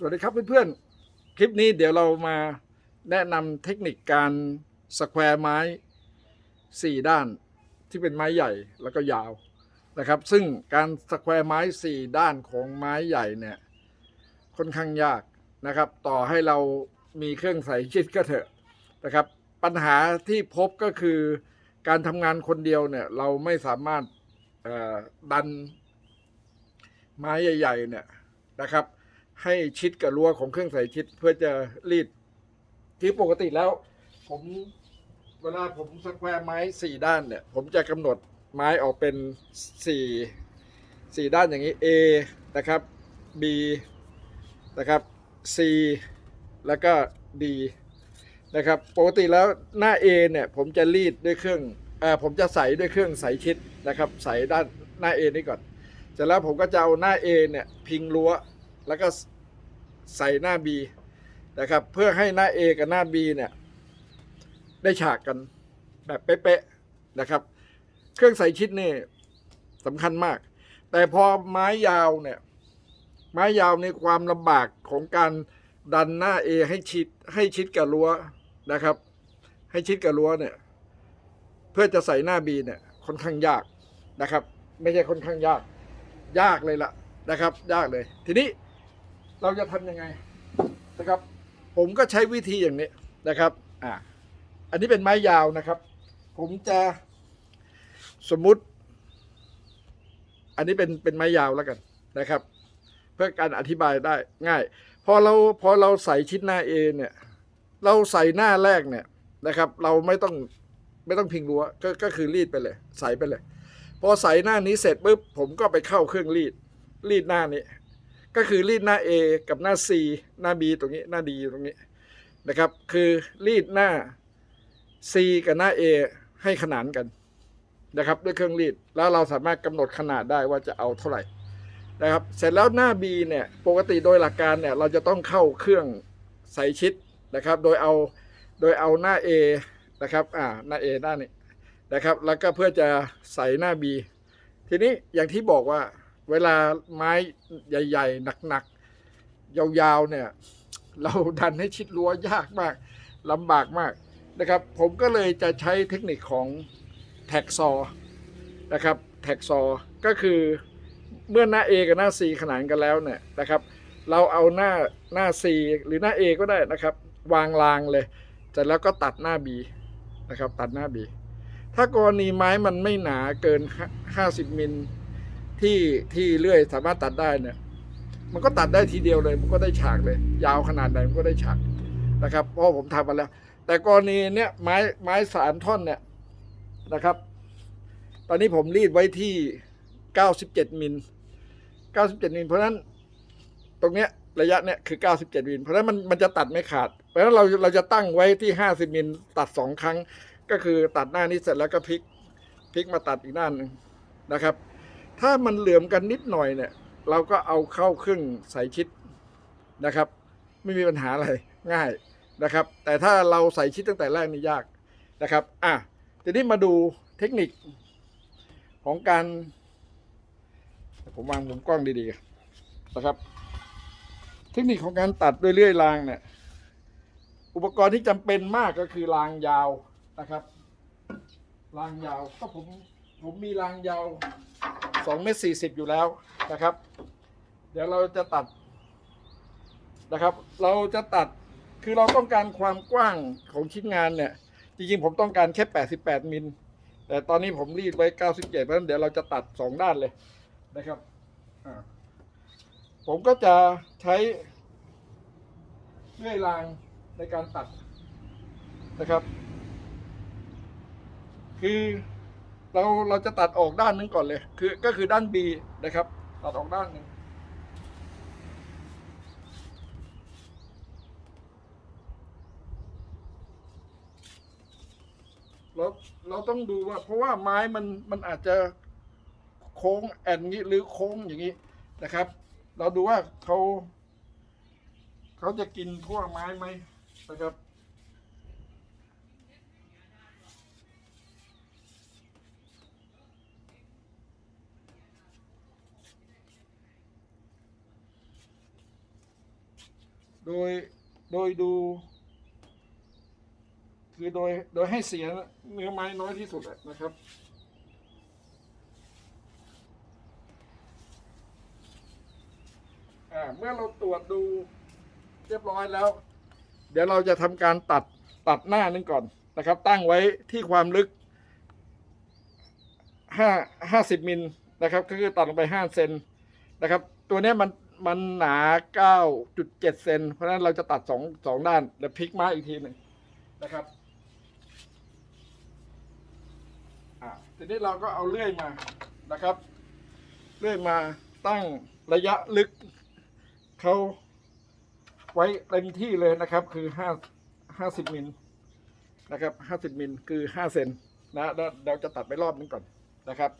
สวัสดีครับเพื่อนๆ คลิปนี้เดี๋ยวเรามาแนะนำเทคนิคการสแควร์ไม้ 4 ด้านที่เป็นไม้ใหญ่แล้วก็ยาวนะครับ ซึ่งการสแควร์ไม้ 4 ด้านของไม้ใหญ่เนี่ยค่อนข้างยากนะครับ ต่อให้เรามีเครื่องใส่ชิดก็เถอะนะครับ ปัญหาที่พบก็คือการทำงานคนเดียวเนี่ยเราไม่สามารถดันไม้ใหญ่ๆเนี่ยนะครับ ให้ชิดกับรั้วของเครื่องใส่ชิดเพื่อจะรีดที่ปกติแล้ว ผมเวลาผมสแควร์ไม้สี่ด้านเนี่ย ผมจะกำหนดไม้ออกเป็นสี่สี่ด้านอย่างนี้ A นะครับ B นะครับ C แล้วก็ D นะครับ ปกติแล้วหน้า A เนี่ย ผมจะรีดด้วยเครื่องเอ่อผมจะใส่ด้วยเครื่องใส่ชิดนะครับ ใส่ด้านหน้า A นี้ก่อน เสร็จแล้วผมก็จะเอาหน้า A เนี่ยพิงรั้ว แล้วก็ใส่หน้า B นะครับ เพื่อให้หน้า A กับหน้า B เนี่ยได้ฉากกันแบบเป๊ะๆนะครับ เครื่องใส่ชิดนี่สำคัญมาก แต่พอไม้ยาวเนี่ย ไม้ยาวในความลำบากของการดันหน้า A ให้ชิดให้ชิดกับรั้วนะครับ ให้ชิดกับรั้วเนี่ย เพื่อจะใส่หน้า B เนี่ยค่อนข้างยากนะครับ ไม่ใช่ค่อนข้างยาก ยากเลยล่ะนะครับ ยากเลย ทีนี้ เราจะทำยังไงนะครับ ผมก็ใช้วิธีอย่างนี้นะครับอ่าอันนี้เป็นไม้ยาวนะครับ ผมจะสมมุติ อันนี้เป็นเป็นไม้ยาวแล้วกันนะครับ เพื่อการอธิบายได้ง่าย พอเราพอเราใส่ชิ้นหน้า A เนี่ย เราใส่หน้าแรกเนี่ยนะครับ เราไม่ต้องไม่ต้องพิงรั้วก็ก็คือรีดไปเลย ใส่ไปเลย พอใส่หน้านี้เสร็จปุ๊บผมก็ไปเข้าเครื่องรีดรีดหน้านี้ ก็คือรีดหน้า A กับหน้า C หน้า B ตรงนี้หน้า D ตรงนี้นะครับ คือรีดหน้า C กับหน้า A ให้ขนานกันนะครับ ด้วยเครื่องรีดแล้วเราสามารถกำหนดขนาดได้ว่าจะเอาเท่าไหร่นะครับ เสร็จแล้วหน้า B เนี่ยปกติโดยหลักการเนี่ยเราจะต้องเข้าเครื่องใส่ชิดนะครับ โดยเอาโดยเอาหน้า A นะครับอ่าหน้า A หน้านี้นะครับ แล้วก็เพื่อจะใส่หน้า B ทีนี้อย่างที่บอกว่า เวลาไม้ใหญ่ ๆ หนักๆ ยาวๆ เนี่ย เราดันให้ชิดรั้วยากมากลำบากมากนะครับ ผมก็เลยจะใช้เทคนิคของแท็กซอนะครับแท็กซอก็คือเมื่อหน้า A กับหน้า C ขนานกันแล้วเนี่ยนะครับ เราเอาหน้าหน้า C หรือหน้า A ก็ได้นะครับ วางรางเลยเสร็จแล้วก็ตัดหน้า B นะครับ ตัดหน้า B ถ้ากรณีไม้มันไม่หนาเกิน 50มิล ที่ที่เลื่อยสามารถตัดได้เนี่ย มันก็ตัดได้ทีเดียวเลย มันก็ได้ฉากเลย ยาวขนาดไหนมันก็ได้ฉากนะครับ เพราะผมทำมาแล้ว แต่กรณีเนี้ยไม้ไม้สารท่อนเนี่ยนะครับ ตอนนี้ผมรีดไว้ที่ 97 มิล 97 มิล เพราะนั้นตรงเนี้ยระยะเนี้ยคือ 97 มิล เพราะนั้นมันมันจะตัดไม่ขาด เพราะนั้นเราเราจะตั้งไว้ที่ 50 มิล ตัด 2 ครั้ง ก็คือตัดหน้านี้เสร็จแล้วก็พลิกพลิกมาตัดอีกด้านึงนะครับ ถ้ามันเหลื่อมกันนิดหน่อยเนี่ย เราก็เอาเข้าเครื่องใส่ชิดนะครับ ไม่มีปัญหาอะไรง่ายนะครับ แต่ถ้าเราใส่ชิดตั้งแต่แรกนี่ยากนะครับอะทีนี้มาดูเทคนิคของการ ผมวางมุมกล้องดีๆนะครับ เทคนิคของการตัดด้วยเลื่อยรางเนี่ยอุปกรณ์ที่จำเป็นมากก็คือรางยาวนะครับ รางยาวก็ผม ผมมีรางยาวสองเมตรสี่สิบอยู่แล้วนะครับ เดี๋ยวเราจะตัดนะครับ เราจะตัดคือเราต้องการความกว้างของชิ้นงานเนี่ย จริงๆ ผมต้องการแค่ 88 มิล แต่ตอนนี้ผมรีดไว้ 97 เพราะฉะนั้นเดี๋ยวเราจะตัดสองด้านเลยนะครับผมก็จะใช้เลื่อยรางในการตัดนะครับ คือ เราเราจะตัดออกด้านหนึงก่อนเลย คือก็คือด้าน B นะครับ ตัดออกด้านหนึ่งเราเราต้องดูว่า เพราะว่าไม้มันมันอาจจะโค้งแอนนี้หรือโค้งอย่างนี้นะครับ เราดูว่าเขาเขาจะกินทั่วไม้ไหมนะครับ โดยโดยดู คือโดยโดยให้เสียเนื้อไม้น้อยที่สุดอะนะครับอ่าเมื่อเราตรวจดูเรียบร้อยแล้ว เดี๋ยวเราจะทำการตัดตัดหน้านึงก่อนนะครับ ตั้งไว้ที่ความลึกห้าห้าสิบมิลนะครับ ก็คือตัดลงไปห้าเซนนะครับ ตัวนี้มัน มันหนาเก้าจุดเซน เพราะฉะนั้นเราจะตัดสองสองด้านแล้วพลิกม้อีกทีหนึ่งนะครับ อ่า ทีนี้เราก็เอาเลื่อยมานะครับ เลื่อยมาตั้งระยะลึกเขาไว้เต็มที่เลยนะครับ คือห้าห้าสิบมิลนะครับห้าสิบมิลคือห้าเซนนะแล้วเราจะตัดไปรอบนึงก่อนนะครับ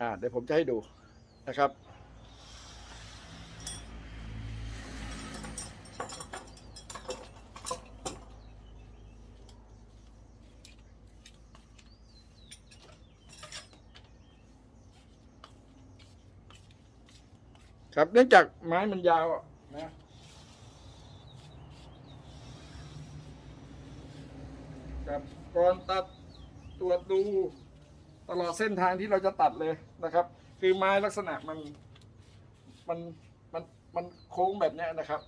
อ่า เดี๋ยวผมจะให้ดูนะครับ ครับ เนื่องจากไม้มันยาวอะนะกับก่อนตัดตรวจดูตลอดเส้นทางที่เราจะตัดเลยนะครับ คือไม้ลักษณะมันมันมันมันโค้งแบบนี้นะครับ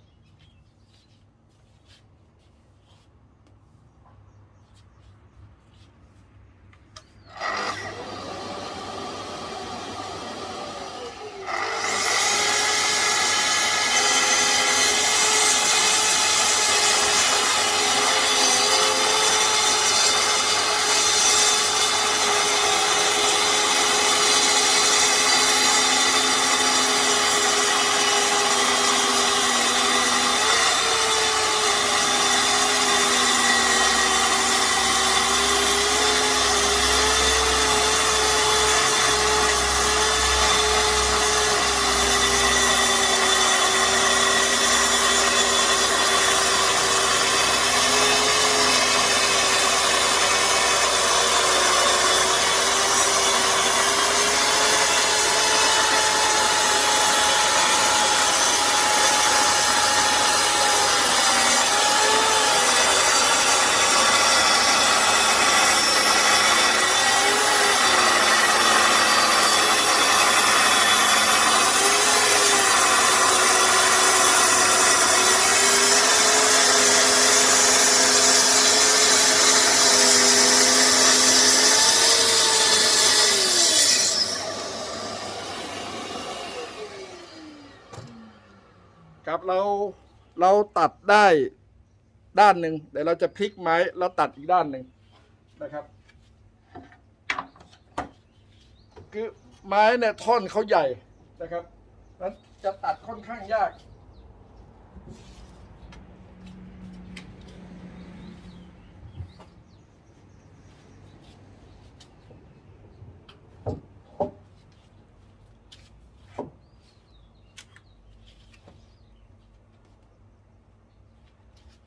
ครับเราเราตัดได้ด้านหนึ่งเดี๋ยวเราจะพลิกไม้แล้วตัดอีกด้านหนึ่งนะครับ คือไม้เนี่ยท่อนเขาใหญ่นะครับนั้นจะตัดค่อนข้างยาก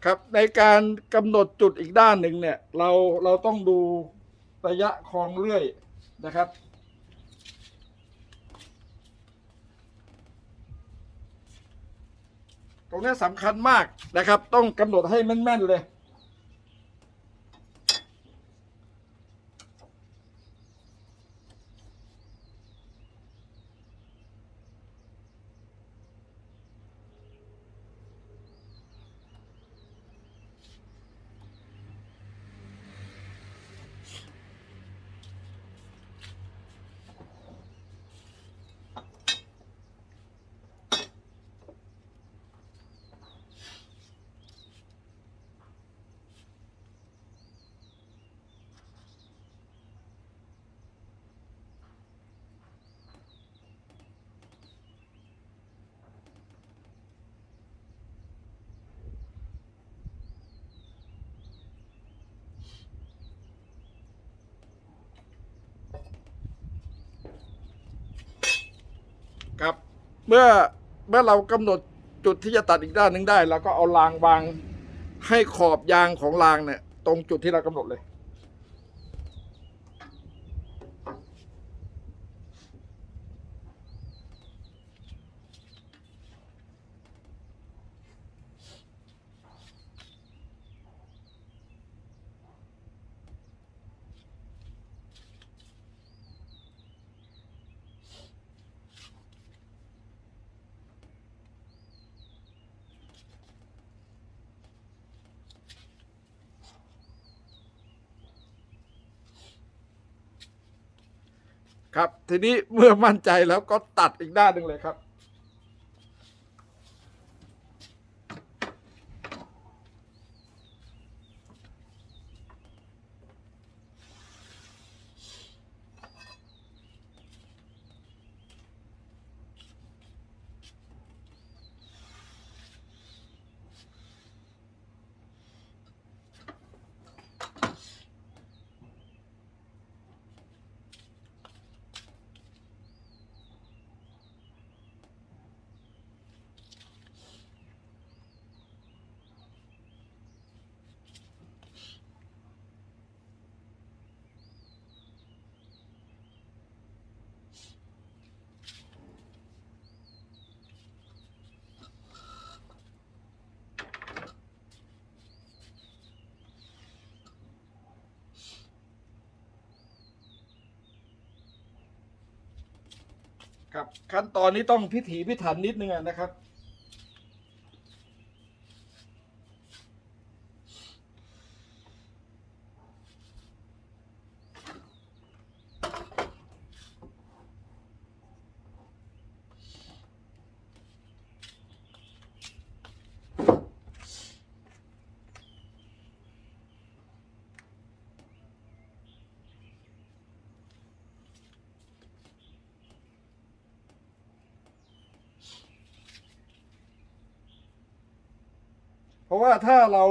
ครับในการกำหนดจุดอีกด้านหนึ่งเนี่ย เราเราต้องดูระยะคลองเลื่อยนะครับ ตรงนี้สำคัญมากนะครับ ต้องกำหนดให้แม่นๆเลย ครับ เมื่อเมื่อเรากำหนดจุดที่จะตัดอีกด้านหนึ่งได้เราก็เอารางวางให้ขอบยางของรางเนี่ย ตรงจุดที่เรากำหนดเลย ครับ ทีนี้เมื่อมั่นใจแล้วก็ตัดอีกด้านหนึ่งเลยครับ ครับ ขั้นตอนนี้ต้องพิถีพิถันนิดนึงนะครับ เพราะว่าถ้าเรา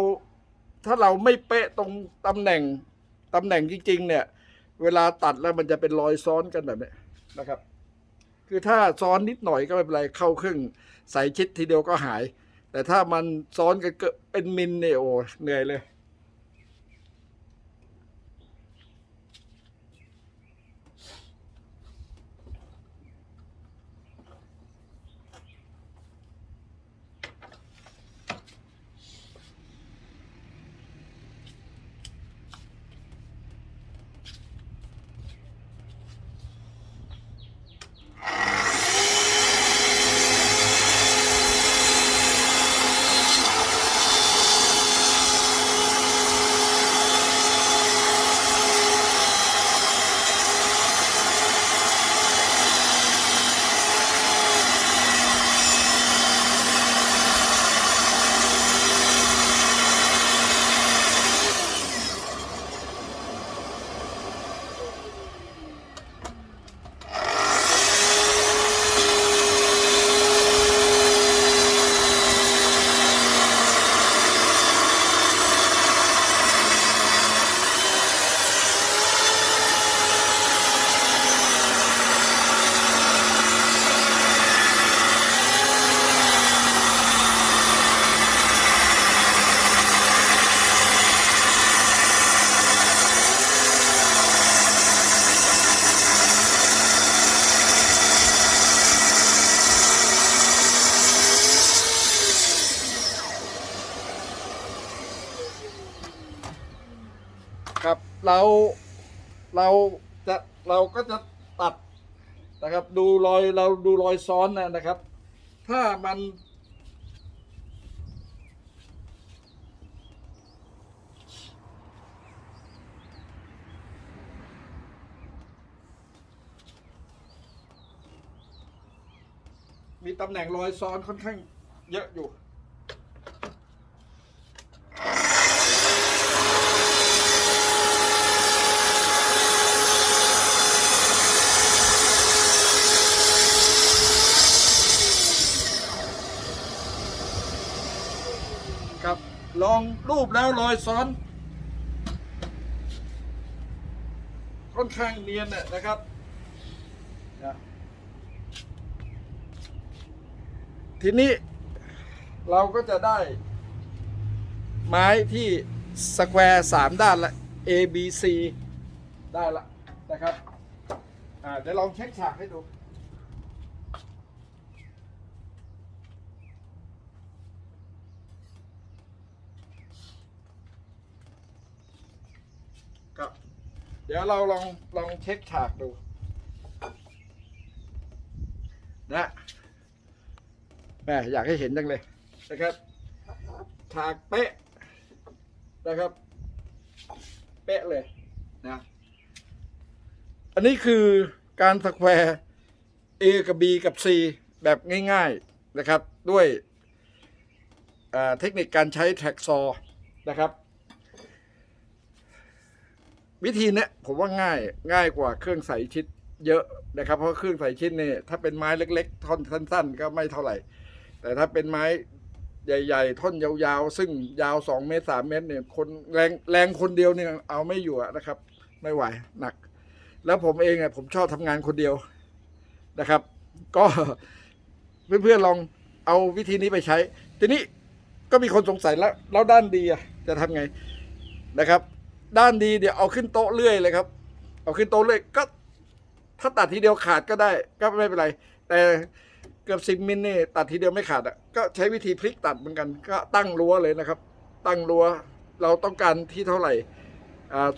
ถ้าเราไม่เป๊ะตรงตำแหน่งตำแหน่งจริง ๆ เนี่ย เวลาตัดแล้วมันจะเป็นรอยซ้อนกันแบบนี้นะครับ คือถ้าซ้อนนิดหน่อยก็ไม่เป็นไรเข้าครึ่งใส่ชิดทีเดียวก็หาย แต่ถ้ามันซ้อนกันเกินเป็นมิลเนี่ยโอ้เหนื่อยเลย ครับ เราเราจะเราก็จะตัดนะครับ ดูรอยเราดูรอยซ้อนนะนะครับ ถ้ามันมีตำแหน่งรอยซ้อนค่อนข้างเยอะอยู่ ครับ ลองรูปแล้วรอยซ้อนค่อนข้างเนียนนะนะครับนะทีนี้เราก็จะได้ ไม้ที่สแควร์สามด้านละ A B C ได้ละนะครับเดี๋ยวลองเช็คฉากให้ดู เดี๋ยวเราลองลองเช็คฉากดูนะแม่อยากให้เห็นจังเลยนะครับ ฉากเป๊ะนะครับ เป๊ะเลยนะ อันนี้คือการสแควร์ A กับ B กับ C แบบง่ายๆนะครับ ด้วยเทคนิคการใช้แท็กซอนะครับ วิธีเนี้ยผมว่าง่ายง่ายกว่าเครื่องใส่ชิดเยอะนะครับ เพราะเครื่องใส่ชิดเนี่ยถ้าเป็นไม้เล็ก ๆ ท่อนสั้น ๆ ก็ไม่เท่าไหร่ แต่ถ้าเป็นไม้ใหญ่ ๆ ท่อนยาวๆ ซึ่งยาว2เมตร3เมตรเนี่ยคนแรงแรงคนเดียวเนี่ยเอาไม่อยู่นะครับ ไม่ไหวหนัก แล้วผมเองอะผมชอบทำงานคนเดียวนะครับ ก็เพื่อนๆลองเอาวิธีนี้ไปใช้ ทีนี้ก็มีคนสงสัยแล้วแล้วด้านดีอะจะทำไงนะครับ ด้านดีเดี๋ยวเอาขึ้นโต๊ะเลื่อยเลยครับ เอาขึ้นโต๊ะเลื่อยก็ ถ้าตัดทีเดียวขาดก็ได้ก็ไม่เป็นไร แต่เกือบสิบมิลนี่ตัดทีเดียวไม่ขาดอะก็ใช้วิธีพลิกตัดเหมือนกัน ก็ตั้งรั้วเลยนะครับ ตั้งรั้วเราต้องการที่เท่าไหร่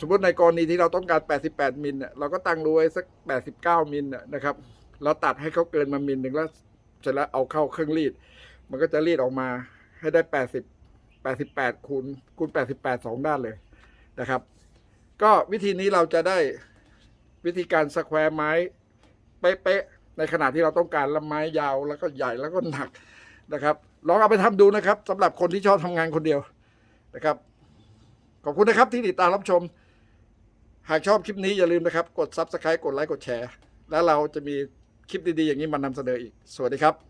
สมมติในกรณีที่เราต้องการ 88 มิลเนี่ยเราก็ตั้งรั้วไว้สัก 89 มิลนะครับเราตัดให้เขาเกินมามิลหนึ่งแล้วเสร็จแล้วเอาเข้าเครื่องรีด มันก็จะรีดออกมาให้ได้ 80 88คูณคูณ88สองด้านเลย นะครับ ก็วิธีนี้เราจะได้วิธีการสแควร์ไม้เป๊ะๆในขณะที่เราต้องการละไม้ยาวแล้วก็ใหญ่แล้วก็หนักนะครับ ลองเอาไปทำดูนะครับสำหรับคนที่ชอบทำงานคนเดียวนะครับ ขอบคุณนะครับที่ติดตามรับชม หากชอบคลิปนี้อย่าลืมนะครับ กด Subscribe กดไลค์กดแชร์ แล้วเราจะมีคลิปดีๆอย่างนี้มานำเสนออีก สวัสดีครับ